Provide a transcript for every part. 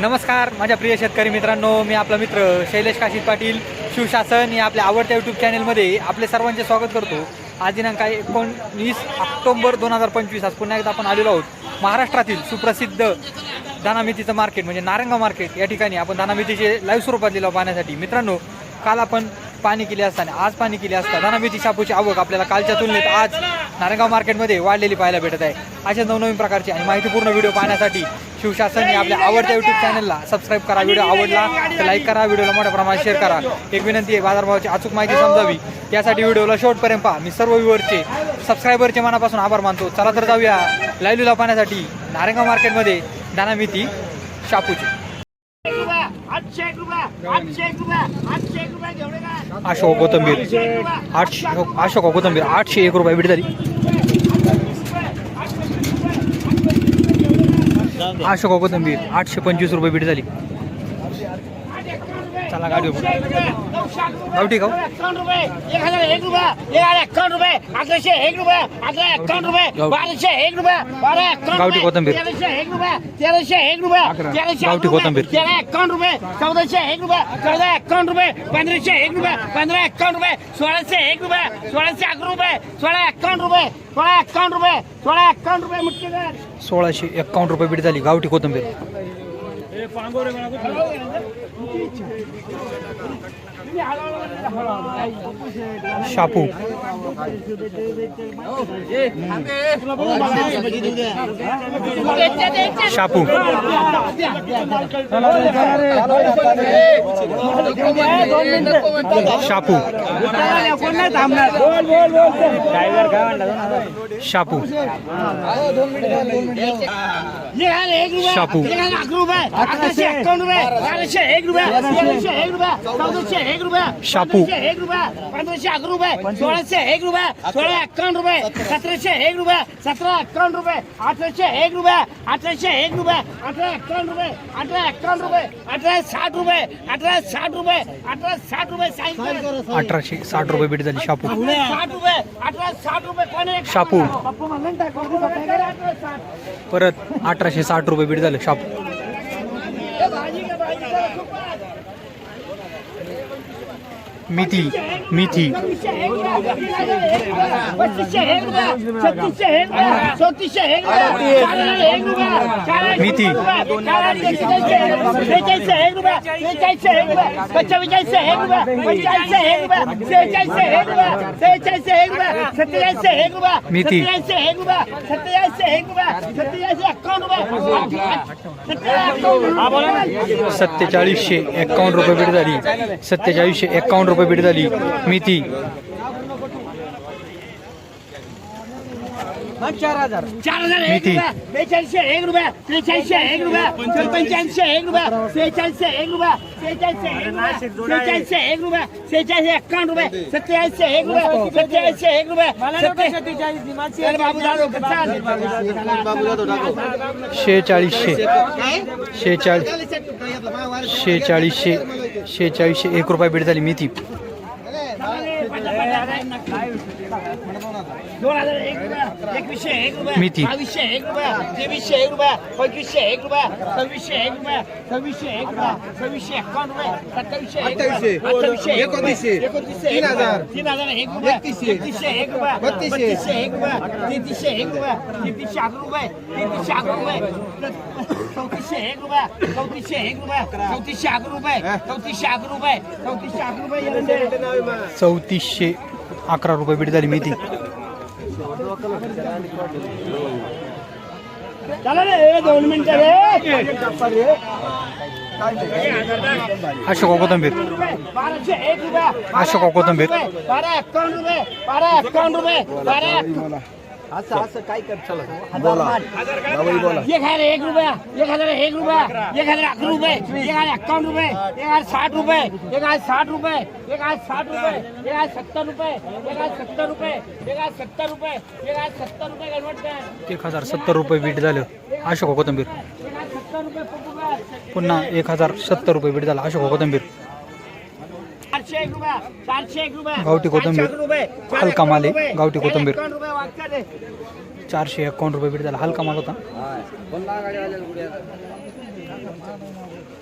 नमस्कार माझ्या प्रिय शेतकरी मित्रांनो मी आपला मित्र शैलेश काशीद पाटील शिवशासन या आपल्या आवडत्या यूट्यूब चॅनलमध्ये आपले सर्वांचे स्वागत करतो. आज दिनांक आहे एकोणवीस ऑक्टोबर दोन हजार पंचवीस आज पुन्हा एकदा आपण आलेलो आहोत महाराष्ट्रातील सुप्रसिद्ध दानामितीचं मार्केट म्हणजे नारंगा मार्केट या ठिकाणी. आपण दानामितीचे लाईव्ह स्वरूपात दिलं पाहण्यासाठी. मित्रांनो काल आपण पाणी केले असताना आज पाणी केले असता दानामिती शापूची आवक आपल्याला कालच्या तुलनेत आज नारंगाव मार्केटमध्ये वाढलेली पाहायला भेटत आहे. अशा नवनवीन प्रकारचे आणि माहितीपूर्ण व्हिडिओ पाहण्यासाठी शिवशासनने आपल्या आवडत्या युट्यूब चॅनलला सबस्क्राईब करा. व्हिडिओ आवडला तर लाईक करा. व्हिडिओला मोठ्या प्रमाणात शेअर करा. एक विनंती आहे बाजारभावाची अचूक माहिती समजावी. यासाठी व्हिडिओला शेवटपर्यंत पहा. मी सर्व व्ह्यूवरचे सबस्क्रायबरचे मनापासून आभार मानतो. चला तर जाऊया लाईलूला पाहण्यासाठी नारंगाव मार्केटमध्ये दानामिती शापूची. अशोक कोथंबीर. आठशे अशोक कोथंबीर आठशे एक रुपये बीट झाली अशोक कोथंबीर आठशे पंचवीस रुपये बीट झाली चला गाडी गावठी गाव एकावन्न रुपये एक हजार एक रुपया एक हजार एकावन्न रुपये अकराशे एक रुपया अकरा एकावन्न रुपये बाराशे एक रुपया बारा एकावन्न गावठी कोथिंबीर. तेराशे एक रुपया तेराशे एक रुपया. तेराशे गावठी कोथिंबीर. तेरा एकावन्न रुपये चौदाशे एक रुपया चौदा एकावन्न रुपये पंधराशे एक रुपया पंधरा एकावन्न रुपये सोळाशे एक रुपया सोळाशे अकरा रुपये सोळा एकावन्न रुपये सोळा एकावन्न रुपये सोळा एकावन्न रुपये मुठ्ठीदार सोळाशे एक्कावन्न रुपये बीट झाली गावठी कोथंबीर शापू शापू शापू शापू ये अकराशे एकावन्न रुपये. बाराशे एक रुपया. तेराशे एक रुपया. चौदाशे एक रुपया. शापू. एक रुपया. पंधराशे अकरा रुपये. सोळाशे एक रुपया. सोळा एकावन्न रुपये. सतराशे एक रुपया. सतरा एकावन्न रुपये. अठराशे एक रुपया. अठराशे एक रुपया. अठरा एकावन्न रुपये. अठरा एकावन्न रुपये. अठरा साठ रुपये. अठरा साठ रुपये. अठरा साठ रुपये. सायंकाळ अठराशे साठ रुपये बीट झाली शापू. साठ रुपये. अठरा साठ रुपये. कोणी शापू. परत अठराशे साठ रुपये बीट झालं शापू. Come on. मेथी मेथी मेथी. मेथी. सत्तेचाळीसशे एक्कावन्न रुपये बीट झाली सत्तेचाळीसशे एक्कावन्न रुपये बीट झाली. मेथी. चार हज़ार. एक. रुपया. बेचाळीसशे एक रुपया. त्रेचाळीसशे एक रुपया. पंच्याऐंशी एक रुपया. सेहेचाळीसशे एक रुपया. सेहेचाळीसशे एक रुपया. सेहेचाळीसशे एक रुपया. सेहेचाळीसशे एक्कावन्न रुपये. सत्तेचाळीसशे एक रुपया. सत्तेचाळीसशे एक रुपया. शेहेचाळीसशे एक रुपये भेट झाली मी ती दोन हजार एक रुपया एकवीसशे एक रुपया. बावीसशे एक रुपया तेवीसशे एक रुपया पंचवीसशे एक रुपया सव्वीसशे एक रुपया सव्वीसशे एक रुपया सव्वीसशे एकावन्न रुपये सत्तावीसशे एक रुपया अठ्ठावीसशे एक रुपया एकोणतीसशे तीन हजार तीन हजार एक रुपया एकतीसशे एक रुपया बत्तीसशे एक रुपया तेहतीसशे एक रुपया तेहतीसशे अकरा रुपये तेहतीसशे अकरा रुपये चौतीसशे एक रुपया चौतीसशे एक रुपया चौतीसशे अकरा रुपये चौतीसशे अकरा रुपये चौतीसशे अकरा रुपये चौतीसशे अकरा रुपये बीट झाली मेथी चला रे दोन मिनिटं रे अशोक कोथंबीर बाराशे एक अशोक कोथंबीर बारा एकावन्न रुपये बारा एकावन्न रुपये. बारा असं असं काय कर चला बोला बाबाई बोला एक हजार एक रुपया एक हजार एक रुपया एक हजार अकरा रुपये एक हजार एकावन्न रुपये एक हजार साठ रुपये एक हजार साठ रुपये एक हजार साठ रुपये एक हजार सत्तर रुपये एक हजार सत्तर रुपये एक हजार सत्तर रुपये एक हजार सत्तर रुपये कर एक हजार सत्तर रुपये बीट झालं अशोक कोथंबीर. पुन्हा एक हजार सत्तर रुपये बीट झाला अशोक कोथंबीर गावठी कोथिंबीर. हलका माल आहे, गावठी कोथिंबीर. चारशे एकावन्न रुपये बीट झाला. हलका माल होता.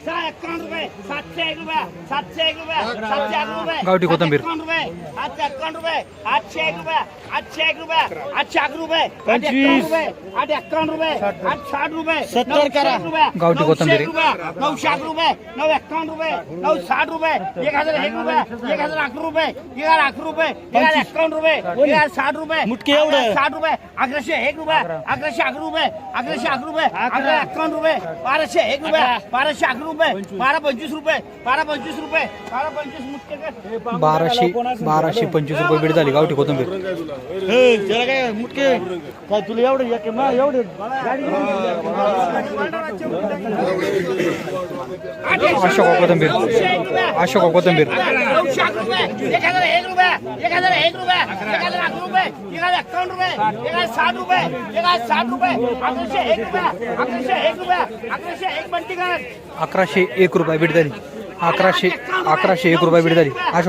सहा एक्कावन्न रुपये सातशे एक रुपया सातशे एक रुपया सातशे एक रुपये. गावठी कोथिंबीर. रुपये आठशे एक्कावन्न रुपये आठशे एक रुपया आठशे एक रुपया आठशे अकरा रुपये आठ एक्कावन्न रुपये आठ एक्कावन्न रुपये आठ साठ रुपये सत्तर करा. गावठी कोथिंबीर. नऊशे अकरा रुपये नऊ एक्कावन्न रुपये नऊ साठ रुपये एक हजार एक रुपये एक हजार अकरा रुपये एक हजार अकरा रुपये एक हजार एक्कावन्न रुपये एक हजार साठ रुपये मुटके एवढं. साठ रुपये अकराशे एक रुपये अकराशे अकरा रुपये अकराशे अकरा रुपये अकरा. एक्कावन्न रुपये बाराशे एक रुपये बाराशे अकरा रुपये. बारा पंचवीस रुपये. बारा पंचवीस रुपये. बारा पंचवीस मुटके कर. बाराशे बाराशे पंचवीस रुपये बीड झाली गावठी कोथिंबीर. त्याला काय मुटके? काय तुला एवढं एक एवढं अशोक कोथिंबीर. अशोक कोथिंबीर. अकरा एक हजार एक रुपये. एक हजार एक रुपये. एक हजार अकरा रुपये. एक हजार एक्कावन्न रुपये. एक हजार साठ रुपये. एक हजार साठ रुपये. अकराशे एक रुपये. अकराशे एक रुपये. अकराशे एक बंटी कर अकराशे एक रुपये बीड झाली. अकराशे अकराशे एक रुपये बीड झाली. हजार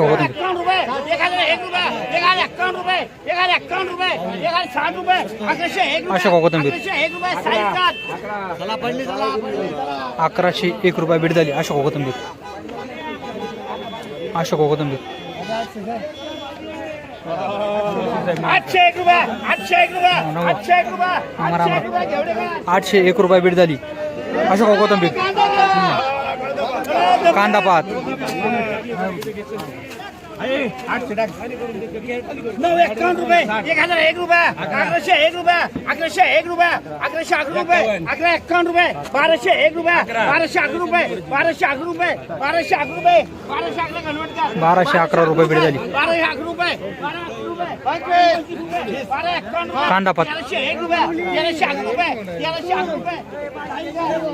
साठ रुपये अकराशे एक रुपये बीड झाली. अशोक कोथिंबीर? अशोक कोथिंबीर? आठशे एक रुपये आठशे एक रुपये आठशे एक रुपये आठशे एक रुपये घेवडे का आठशे एक रुपये बीड झाली अशोक कोथिंबीर कांदा रुपये अकराशे एक रुपये अकराशे एक रुपये अकराशे अकरा रुपये अकरा एक्कावन्न रुपये बाराशे एक रुपये बाराशे अकरा रुपये बाराशे अकरा रुपये बाराशे अकरा रुपये बाराशे अकरा कन्वर्ट कर बाराशे अकरा रुपये बीड झाली बाराशे अकरा रुपये कांदा पात.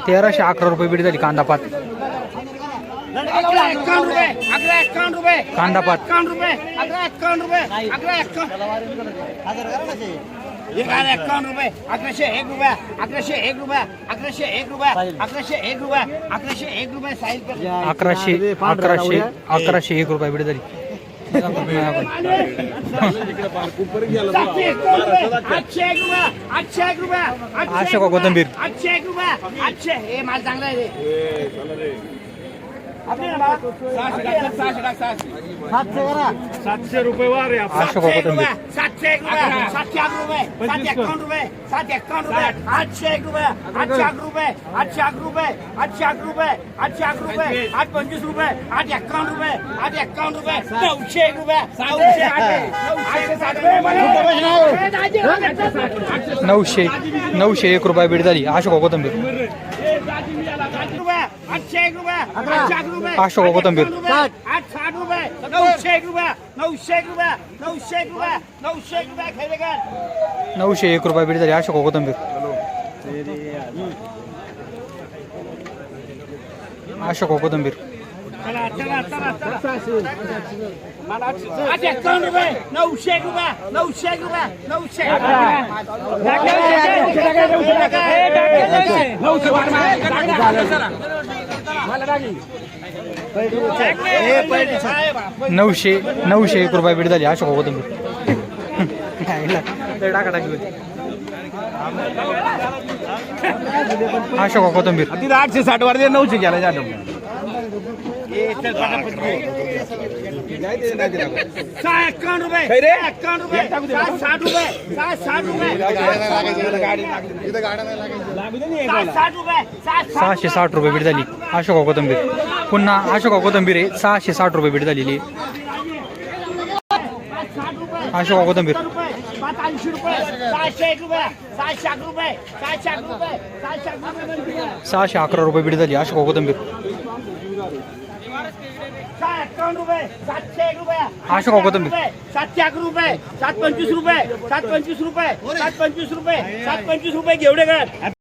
तेराशे अकरा रुपये बीड झाली कांदा पात अकरा एक्कावन्न रुपये अकरा एक्कावन्न रुपये कांदा पात. अकरा एक्कावन्न रुपये अकराशे एक रुपये अकराशे एक रुपये अकराशे एक रुपये अकराशे एक रुपये अकराशे एक रुपये साईज कर अकराशे अकराशे अकराशे एक रुपये बीड झाली सातशे एक्कावन्न रुपये आठशे का कोथिंबीर? आठशे एक रुपये आठशे हे माल चांगला आहे? सातशे रुपये वार आहे सातशे एक रुपये, सातशे एक रुपये सातशे अकरा रुपये सातशे एक्कावन्न रुपये सातशे एक्कावन्न रुपये आठशे एक रुपये आठशे अकरा रुपये आठशे अकरा रुपये आठशे अकरा रुपये आठशे अकरा रुपये आठ पंचवीस रुपये आठ एक्कावन्न रुपये आठ एक्कावन्न रुपये नऊशे एक रुपये नऊशे आठ. नऊशे नऊशे नऊशे एक रुपये बीड झाली. अशोक कोथिंबीर. रुपये आठशे एक रुपये आठशे रुपये पाचशे का कोथिंबीर? आठ साठ. रुपये नऊशे एक रुपये नऊशे एक रुपये नऊशे एक रुपये नऊशे एक रुपये खरेदी कर नऊशे एक रुपये बीड झाली अशोक कोथिंबीर. अशोक कोथिंबीर. चला चला रुपये नऊशे एक रुपये नऊशे एक रुपये नऊशे एक रुपये. नऊशे नऊशे एक रुपये बीड झाली. अशोक कोथिंबीर लय टाकाटाकी होती. अशोक कोथिंबीर. तिथे आठशे साठ वर दे नऊशे गेला जातो. सहा एक्कावन्न रुपये एक्कावन्न रुपये साठ रुपये साठ रुपये साठ रुपये सहाशे साठ रुपये भेट झाली. अशोका कोथंबीर. पुन्हा अशोका कोथंबीर आहे. सहाशे साठ रुपये भेट झालेली अशोका कोथंबीर. सहाशे अकरा रुपये भेट झाली अशोका कोथंबीर. रुपये सातशे एक रुपये. सातशे अकरा रुपये सात पंचवीस रुपये सात पंचवीस रुपये सात पंचवीस रुपये सात पंचवीस रुपये घेवडे कर